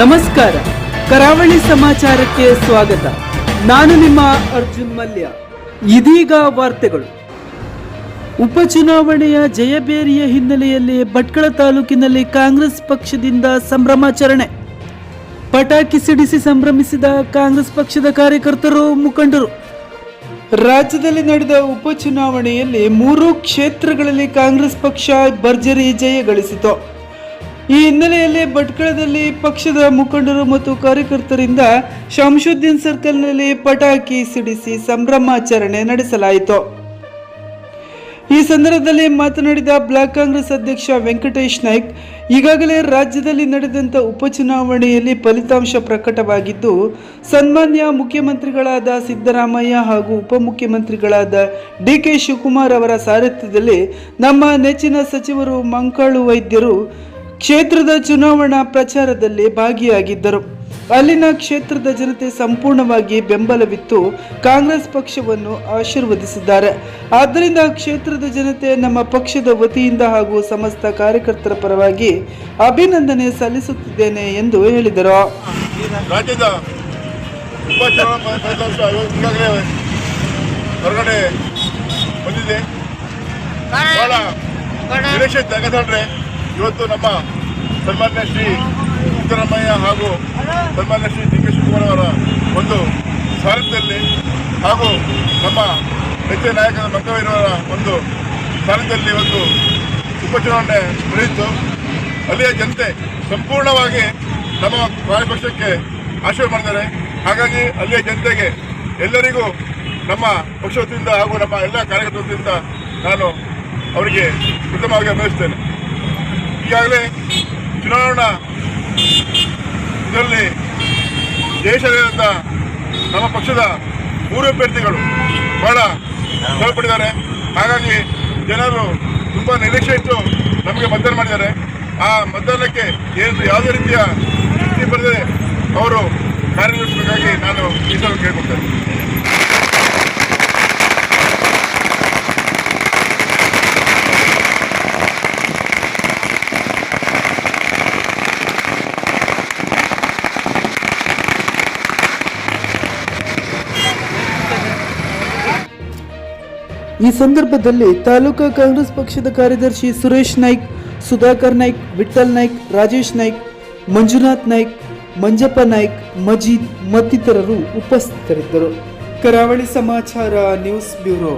ನಮಸ್ಕಾರ. ಕರಾವಳಿ ಸಮಾಚಾರಕ್ಕೆ ಸ್ವಾಗತ. ನಾನು ನಿಮ್ಮ ಅರ್ಜುನ್ ಮಲ್ಯ. ಇದೀಗ ವಾರ್ತೆಗಳು. ಉಪಚುನಾವಣೆಯ ಜಯಬೇರಿಯ ಹಿನ್ನೆಲೆಯಲ್ಲಿ ಭಟ್ಕಳ ತಾಲೂಕಿನಲ್ಲಿ ಕಾಂಗ್ರೆಸ್ ಪಕ್ಷದಿಂದ ಸಂಭ್ರಮಾಚರಣೆ. ಪಟಾಕಿ ಸಿಡಿಸಿ ಸಂಭ್ರಮಿಸಿದ ಕಾಂಗ್ರೆಸ್ ಪಕ್ಷದ ಕಾರ್ಯಕರ್ತರು ಮುಖಂಡರು. ರಾಜ್ಯದಲ್ಲಿ ನಡೆದ ಉಪಚುನಾವಣೆಯಲ್ಲಿ ಮೂರು ಕ್ಷೇತ್ರಗಳಲ್ಲಿ ಕಾಂಗ್ರೆಸ್ ಪಕ್ಷ ಭರ್ಜರಿ ಜಯ ಗಳಿಸಿತು. ಈ ಹಿನ್ನೆಲೆಯಲ್ಲಿ ಭಟ್ಕಳದಲ್ಲಿ ಪಕ್ಷದ ಮುಖಂಡರು ಮತ್ತು ಕಾರ್ಯಕರ್ತರಿಂದ ಶಂಶುದ್ದೀನ್ ಸರ್ಕಲ್ನಲ್ಲಿ ಪಟಾಕಿ ಸಿಡಿಸಿ ಸಂಭ್ರಮಾಚರಣೆ ನಡೆಸಲಾಯಿತು. ಈ ಸಂದರ್ಭದಲ್ಲಿ ಮಾತನಾಡಿದ ಬ್ಲಾಕ್ ಕಾಂಗ್ರೆಸ್ ಅಧ್ಯಕ್ಷ ವೆಂಕಟೇಶ್ ನಾಯ್ಕ್, ಈಗಾಗಲೇ ರಾಜ್ಯದಲ್ಲಿ ನಡೆದಂಥ ಉಪಚುನಾವಣೆಯಲ್ಲಿ ಫಲಿತಾಂಶ ಪ್ರಕಟವಾಗಿದ್ದು, ಸನ್ಮಾನ್ಯ ಮುಖ್ಯಮಂತ್ರಿಗಳಾದ ಸಿದ್ದರಾಮಯ್ಯ ಹಾಗೂ ಉಪಮುಖ್ಯಮಂತ್ರಿಗಳಾದ ಡಿ ಕೆ ಶಿವಕುಮಾರ್ ಅವರ ಸಾರಥ್ಯದಲ್ಲಿ ನಮ್ಮ ನೆಚ್ಚಿನ ಸಚಿವರು ಮಂಕಾಳು ವೈದ್ಯರು ಕ್ಷೇತ್ರದ ಚುನಾವಣಾ ಪ್ರಚಾರದಲ್ಲಿ ಭಾಗಿಯಾಗಿದ್ದರು. ಅಲ್ಲಿನ ಕ್ಷೇತ್ರದ ಜನತೆ ಸಂಪೂರ್ಣವಾಗಿ ಬೆಂಬಲವಿತ್ತು. ಕಾಂಗ್ರೆಸ್ ಪಕ್ಷವನ್ನು ಆಶೀರ್ವದಿಸಿದ್ದಾರೆ. ಆದ್ದರಿಂದ ಕ್ಷೇತ್ರದ ಜನತೆ ನಮ್ಮ ಪಕ್ಷದ ವತಿಯಿಂದ ಹಾಗೂ ಸಮಸ್ತ ಕಾರ್ಯಕರ್ತರ ಪರವಾಗಿ ಅಭಿನಂದನೆ ಸಲ್ಲಿಸುತ್ತಿದ್ದೇನೆ ಎಂದು ಹೇಳಿದರು. ಹೊರಗಡೆ ಬಂದಿದೆ. ಇವತ್ತು ನಮ್ಮ ಸನ್ಮಾನ್ಯ ಶ್ರೀ ಸಿದ್ದರಾಮಯ್ಯ ಹಾಗೂ ಸನ್ಮಾನ್ಯ ಶ್ರೀ ಡಿ ಕೆ ಶಿವಕುಮಾರ್ ಅವರ ಒಂದು ಸಾರಥ್ಯದಲ್ಲಿ ಹಾಗೂ ನಮ್ಮ ನೆಚ್ಚಿನ ನಾಯಕರ ಮಂಕವೀರವರ ಒಂದು ಸಾರಥ್ಯದಲ್ಲಿ ಒಂದು ಉಪಚುನಾವಣೆ ನಡೆಯಿತು. ಅಲ್ಲಿಯ ಜನತೆ ಸಂಪೂರ್ಣವಾಗಿ ನಮ್ಮ ಕಾರ್ಯಪಕ್ಷಕ್ಕೆ ಆಶೀರ್ವಾದ ಮಾಡಿದ್ದಾರೆ. ಹಾಗಾಗಿ ಅಲ್ಲಿಯ ಜನತೆಗೆ ಎಲ್ಲರಿಗೂ ನಮ್ಮ ಪಕ್ಷ ವತಿಯಿಂದ ಹಾಗೂ ನಮ್ಮ ಎಲ್ಲ ಕಾರ್ಯಕರ್ತರ ವತಿಯಿಂದ ನಾನು ಅವರಿಗೆ ಉತ್ತಮವಾಗಿ ಅಭಿನಯಿಸ್ತೇನೆ ಈಗಾಗಲೇ ಚುನಾವಣಾ ಇದರಲ್ಲಿ ದೇಶಾದ್ಯಂತ ನಮ್ಮ ಪಕ್ಷದ ಮೂರು ಅಭ್ಯರ್ಥಿಗಳು ಬಹಳ ಒಳಪಟ್ಟಿದ್ದಾರೆ. ಹಾಗಾಗಿ ಜನರು ತುಂಬ ನಿರೀಕ್ಷೆ ಇಟ್ಟು ನಮಗೆ ಮತದಾನ ಮಾಡಿದ್ದಾರೆ. ಆ ಮತದಾನಕ್ಕೆ ಏನು ಯಾವುದೇ ರೀತಿಯ ಚ್ಯುತಿ ಬರದೆ ಅವರು ಕಾರ್ಯನಿರ್ವಹಿಸಬೇಕಾಗಿ ನಾನು ಈ ಸಲ ಈ ಸಂದರ್ಭದಲ್ಲಿ ತಾಲೂಕಾ ಕಾಂಗ್ರೆಸ್ ಪಕ್ಷದ ಕಾರ್ಯದರ್ಶಿ ಸುರೇಶ್ ನಾಯ್ಕ್, ಸುಧಾಕರ್ ನಾಯ್ಕ್ ವಿಠಲ್ ನಾಯ್ಕ್, ರಾಜೇಶ್ ನಾಯ್ಕ್, ಮಂಜುನಾಥ್ ನಾಯ್ಕ್, ಮಂಜಪ್ಪ ನಾಯ್ಕ್, ಮಜೀದ್ ಮತ್ತಿತರರು ಉಪಸ್ಥಿತರಿದ್ದರು. ಕರಾವಳಿ ಸಮಾಚಾರ ನ್ಯೂಸ್ ಬ್ಯೂರೋ.